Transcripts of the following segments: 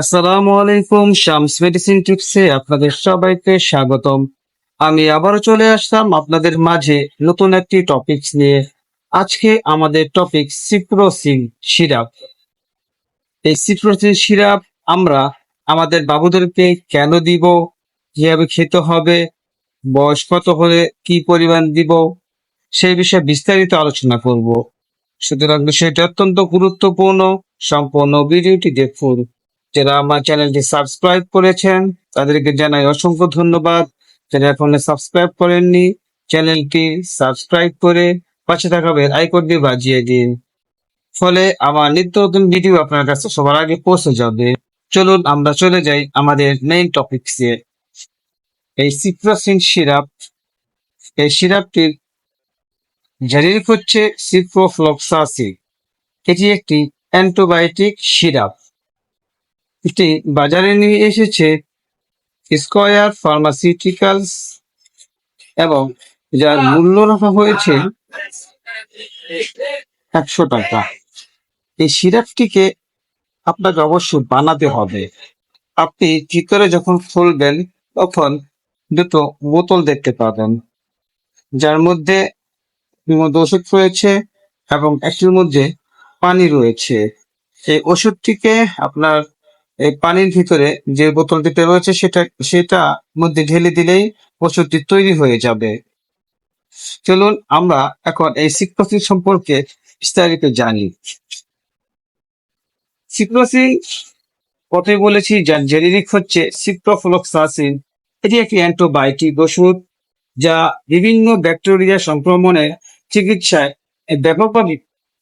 আসসালামু আলাইকুম, শামস মেডিসিন টিপসে আপনাদের সবাইকে স্বাগতম। আমি আবারও চলে আসলাম আপনাদের মাঝে নতুন একটি টপিকস নিয়ে। আজকে আমাদের টপিক সিপ্রোসিন সিরাপ এই সিপ্রোসিন সিরাপ আমরা আমাদের বাবুদেরকে কেন দিব, কীভাবে খেতে হবে, বয়স কত হলে কি পরিমাণ দিব, সেই বিষয়ে বিস্তারিত আলোচনা করব। সুতরাং বিষয়টি অত্যন্ত গুরুত্বপূর্ণ, সম্পূর্ণ ভিডিওটি দেখুন। যারা আমার চ্যানেলটি সাবস্ক্রাইব করেছেন, তাদেরকে জানাই অসংখ্য ধন্যবাদ। যারা এখনও সাবস্ক্রাইব করেননি, চ্যানেলটি সাবস্ক্রাইব করে পাশে থাকা বেল আইকনটি বাজিয়ে দিন। ফলে আমার নিত্য নতুন ভিডিও আপনার কাছে সবার আগে পৌঁছে যাবে। চলুন আমরা চলে যাই আমাদের মেইন টপিকসে এই সিপ্রোসিন সিরাপ, এই সিরাপটির জেনেরিক হচ্ছে সিপ্রোফ্লক্সাসিন। এটি একটি অ্যান্টিবায়োটিক সিরাপ। এটি বাজারে নিয়ে এসেছে স্কয়ার ফার্মাসিউটিক্যালস এবং যার মূল্য রাখা হয়েছে একশো টাকা। এই সিরাপটিকে আপনাকে অবশ্যই বানাতে হবে। আপনি ভিতরে যখন খুলবেন তখন দুটো বোতল দেখতে পাবেন যার মধ্যে বিভিন্ন ওষুধ রয়েছে এবং একটির মধ্যে পানি রয়েছে। এই ওষুধটিকে আপনার এই পানির ভিতরে যে বোতলটিতে রয়েছে সেটা সেটা মধ্যে ঢেলে দিলেই ওষুধটি তৈরি হয়ে যাবে। চলুন আমরা এখন এই সিক্রোসিন সম্পর্কে বিস্তারিত জানি। সিক্রোসিন কথাই বলেছি যার জেনেরিক হচ্ছে সিপ্রোফ্লক্সাসিন। এটি একটি অ্যান্টিবায়োটিক ওষুধ যা বিভিন্ন ব্যাকটেরিয়া সংক্রমণের চিকিৎসায় ব্যাপকভাবে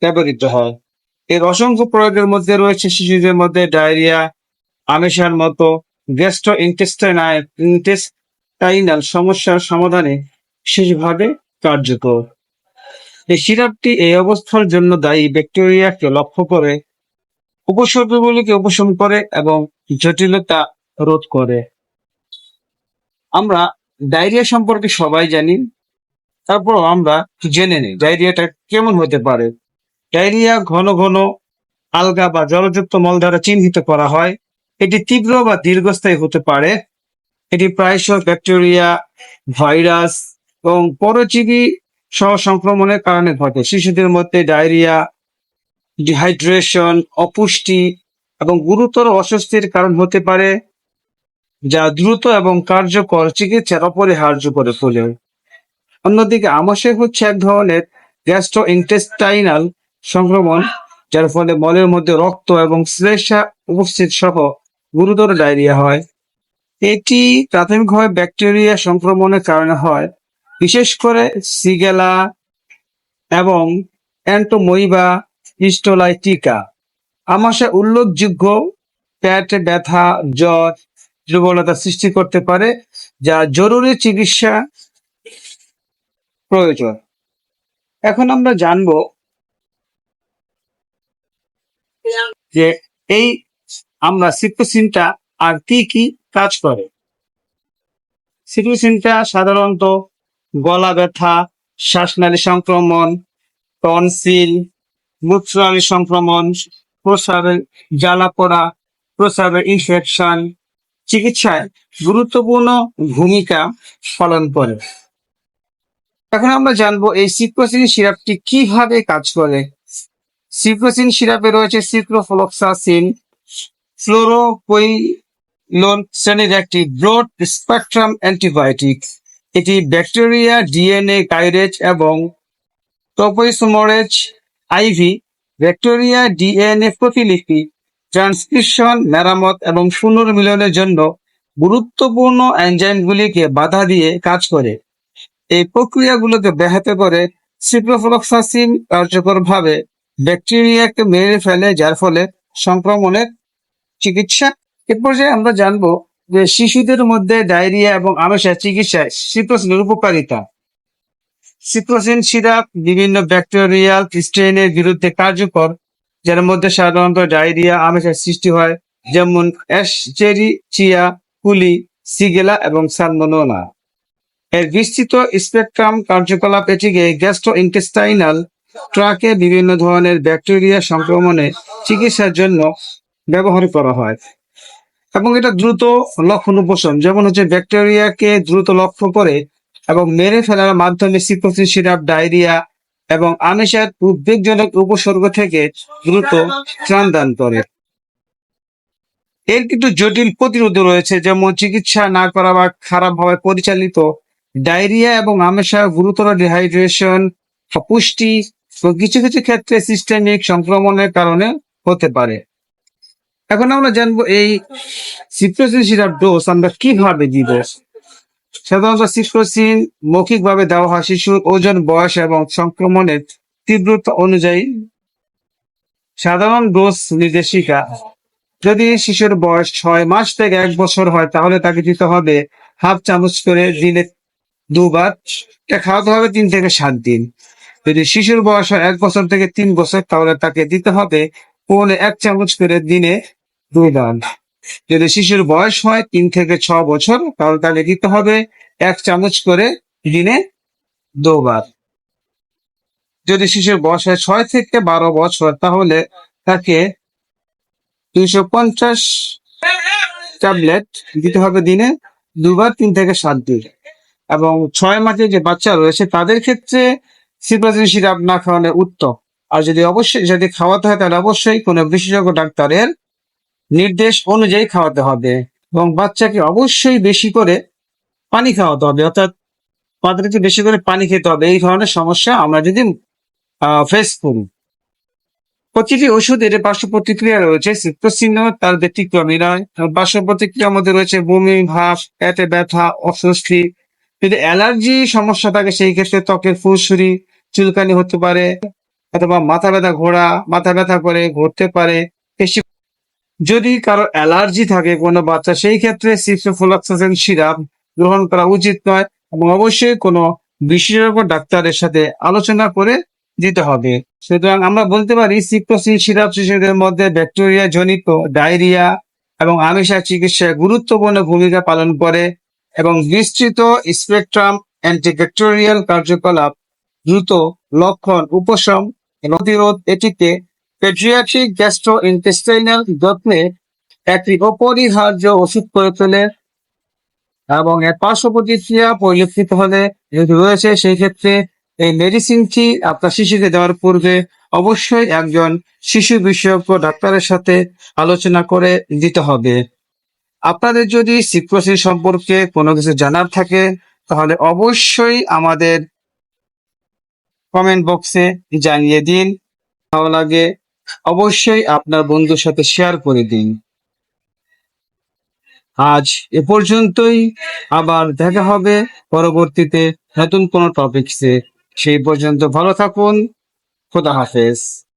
ব্যবহৃত হয়। এর অসংখ্য প্রয়োগের মধ্যে রয়েছে শিশুদের মধ্যে ডায়রিয়া আমেশার মতো গ্যাস্ট্রো ইন্টেস্টাইনাল সমস্যার সমাধানে বিশেষভাবে কার্যকর। এই সিরাপটি এই অবস্থার জন্য দায়ী ব্যাকটেরিয়াকে লক্ষ্য করে উপসর্গগুলিকে উপশম করে এবং জটিলতা রোধ করে। আমরা ডায়রিয়া সম্পর্কে সবাই জানি। তারপর আমরা জেনে নিই ডায়রিয়াটা কেমন হতে পারে। ডায়রিয়া ঘন ঘন আলগা বা জলযুক্ত মল দ্বারা চিহ্নিত করা হয়। এটি তীব্র বা দীর্ঘস্থায়ী হতে পারে। এটি প্রায়শ ব্যাকটেরিয়া, ভাইরাস এবং পরজীবী সহ সংক্রমণের কারণে ঘটে। শিশুদের মধ্যে ডায়রিয়া, ডিহাইড্রেশন, অপুষ্টি এবং গুরুতর অস্বস্তির কারণ হতে পারে, যা দ্রুত এবং কার্যকর চিকিৎসার অপরিহার্য করে তোলে। অন্যদিকে আমাশয় হচ্ছে এক ধরনের গ্যাস্ট্রো ইন্টেস্টাইনাল সংক্রমণ, যার ফলে মলের মধ্যে রক্ত এবং শ্লেষা উপস্থিত সহ গুরুতর ডায়রিয়া হয়। এটি প্রাথমিকভাবে ব্যাকটেরিয়া সংক্রমণের কারণে হয়। বিশেষ করে সিগেলা এবং অ্যান্টোমইবা হিস্টোলাইটিকা। আমাশয় উল্লেখযোগ্য পেটে ব্যথা, জ্বর, দুর্বলতা সৃষ্টি করতে পারে, যা জরুরি চিকিৎসা প্রয়োজন। এখন আমরা জানব যে এই আমরা সিপ্রোসিনটা আর কি কি কাজ করে? সিটোসিনটা সাধারণত গলা ব্যথা, শ্বাসনালী সংক্রমণ, টনসিল, মূত্রনালী সংক্রমণ, প্রস্রাবের জ্বালা পোড়া, প্রস্রাবের ইনফেকশন চিকিৎসায় গুরুত্বপূর্ণ ভূমিকা পালন করে। এখন আমরা জানব এই সিপ্রোসিন সিরাপটি কীভাবে কাজ করে? সিপ্রোসিন সিরাপে রয়েছে সিপ্রোফ্লক্সাসিন ফ্লোরোকুইলোন শ্রেণির একটি ব্রড স্পেকট্রাম অ্যান্টিবায়োটিক এটি ব্যাকটেরিয়া ডিএনএ কাইরেজ এবং topoisomerase I V bacteria DNA প্রতিলিপি ট্রান্সক্রিপশন মেরামত এবং পুনর্মিলনের জন্য গুরুত্বপূর্ণ এনজাইমগুলিকে বাধা দিয়ে কাজ করে। এই প্রক্রিয়াগুলোকে ব্যাহত করে সিপ্রোফ্লক্সাসিন কার্যকরভাবে ব্যাকটেরিয়াকে মেরে ফেলে, যার ফলে সংক্রমণের চিকিৎসা। এ পর্যায়ে আমরা জানব যে শিশুদের মধ্যে ডায়রিয়া এবং আমেশা চিকিৎসায় সিপ্রোসিনের উপকারিতা। সিপ্রোসিন সিরাপ, বিভিন্ন ব্যাকটেরিয়াল স্ট্রেনের বিরুদ্ধে কার্যকর, যার মধ্যে সাধারণত ডায়রিয়া আমেশার সৃষ্টি হয়, যেমন অ্যাশচেরি চিয়া, কুলি, সিগেলা এবং সালমোনোনা। এর বিস্তৃত স্পেকট্রাম কার্যকলাপ এটিকে গ্যাস্ট্রো ইন্টেস্টাইনাল ট্রাকে বিভিন্ন ধরনের ব্যাকটেরিয়া সংক্রমণে চিকিৎসার জন্য ব্যবহার করা হয়। এবং এটা দ্রুত লক্ষণ উপশম, যেমন হচ্ছে ব্যাকটেরিয়াকে দ্রুত লক্ষ্য করে এবং মেরে ফেলার মাধ্যমে সিপ্রোসিন সিরাপ, ডায়রিয়া এবং আমিষের উদ্বেগজনক উপসর্গ থেকে দ্রুত ত্রাণ দান করে। এর কিন্তু জটিল প্রতিরোধ রয়েছে, যেমন চিকিৎসা না করা বা খারাপভাবে পরিচালিত ডায়রিয়া এবং আমেশা গুরুতর ডিহাইড্রেশন অপুষ্টি ও কিছু কিছু ক্ষেত্রে সিস্টেমিক সংক্রমণের কারণে হতে পারে। এখন আমরা জানব এই সিপ্রোসিন সিরাপ ডোজ আমরা কীভাবে দিব? সাধারণত সিপ্রোসিন মৌখিকভাবে দেওয়া হয় শিশুর ওজন, বয়স এবং সংক্রমণের তীব্রতা অনুযায়ী। সাধারণ ডোজ নির্দেশিকা, যদি শিশুর বয়স ছয় মাস থেকে এক বছর হয়, তাহলে তাকে দিতে হবে হাফ চামচ করে দিনে দুবার। খাওয়াতে হবে তিন থেকে সাত দিন। যদি শিশুর বয়স হয় এক বছর থেকে তিন বছর, তাহলে তাকে দিতে হবে পৌনে এক চামচ করে দিনে দুবার যদি শিশুর বয়স হয় তিন থেকে ছ বছর, তাহলে তাহলে দিতে হবে এক চামচ করে দিনে দুবার। যদি শিশুর বয়স হয় ছয় থেকে বারো বছর, তাহলে তাকে দুইশো পঞ্চাশ ট্যাবলেট দিতে হবে দিনে দুবার তিন থেকে সাত দিন। এবং ছয় মাসে যে বাচ্চা রয়েছে, তাদের ক্ষেত্রে সিপ্রাজিন সিরাপ না খাওয়ানো উত্তম। আর যদি অবশ্যই যদি খাওয়াতে হয়, তাহলে অবশ্যই কোনো বিশেষজ্ঞ ডাক্তারের নির্দেশ অনুযায়ী খাওয়াতে হবে এবং বাচ্চাকে অবশ্যই বেশি করে পানি খাওয়াতে হবে, অর্থাৎ তাদেরকে বেশি করে পানি খেতে হবে। এই ধরনের সমস্যা আমরা যদি ফেস করি। প্রতিটি ওষুধের পার্শ্ব প্রতিক্রিয়া রয়েছে সিপ্রোসিন তার ব্যতিক্রমী নয় পার্শ্ব প্রতিক্রিয়ার মধ্যে রয়েছে বমি ভাব পেটে ব্যথা, অস্বস্তি। যদি অ্যালার্জি সমস্যা থাকে, সেই ক্ষেত্রে ত্বকের ফুসুরি চুলকানি হতে পারে, অথবা মাথা ব্যথা ঘোরা, মাথা ব্যথা করে, ঘুরতে পারে যদি কারও অ্যালার্জি থাকে কোনো বাচ্চা, সেই ক্ষেত্রে সিপ্রোফ্লোক্সাসিন সিরাপ গ্রহণ করা উচিত নয় এবং অবশ্যই কোনো বিশেষজ্ঞ ডাক্তারের সাথে আলোচনা করে দিতে হবে। সুতরাং আমরা বলতে পারি সিপ্রোসিন সিরাপ শিশুদের মধ্যে ব্যাকটেরিয়া জনিত ডায়রিয়া এবং আমিষা চিকিৎসায় গুরুত্বপূর্ণ ভূমিকা পালন করে এবং বিস্তৃত স্পেকট্রাম অ্যান্টিব্যাকটেরিয়াল কার্যকলাপ দ্রুত লক্ষণ, উপশম প্রতিরোধ এটিকে পেট্রিয়াট্রিক গ্যাস্ট্রো ইন্টেস্টাইনাল যত্নে একটি অপরিহার্য ওষুধ করে তোলে এবং এর পার্শ্ব প্রতিক্রিয়া পরিলক্ষিত হলে যদি রয়েছে, সেই ক্ষেত্রে এই মেডিসিনটি আপনার শিশুকে দেওয়ার পূর্বে অবশ্যই একজন শিশু বিশেষজ্ঞ ডাক্তারের সাথে আলোচনা করে দিতে হবে। আপনাদের যদি সিপ্রোসিস সম্পর্কে কোনো কিছু জানার থাকে, তাহলে অবশ্যই আমাদের কমেন্ট বক্সে জানিয়ে দিন। ভালো লাগে অবশ্যই আপনার বন্ধুর সাথে শেয়ার করে দিন। আজ এ পর্যন্তই। আবার দেখা হবে পরবর্তীতে নতুন কোনো টপিকসে সেই পর্যন্ত ভালো থাকুন। খোদা হাফেজ।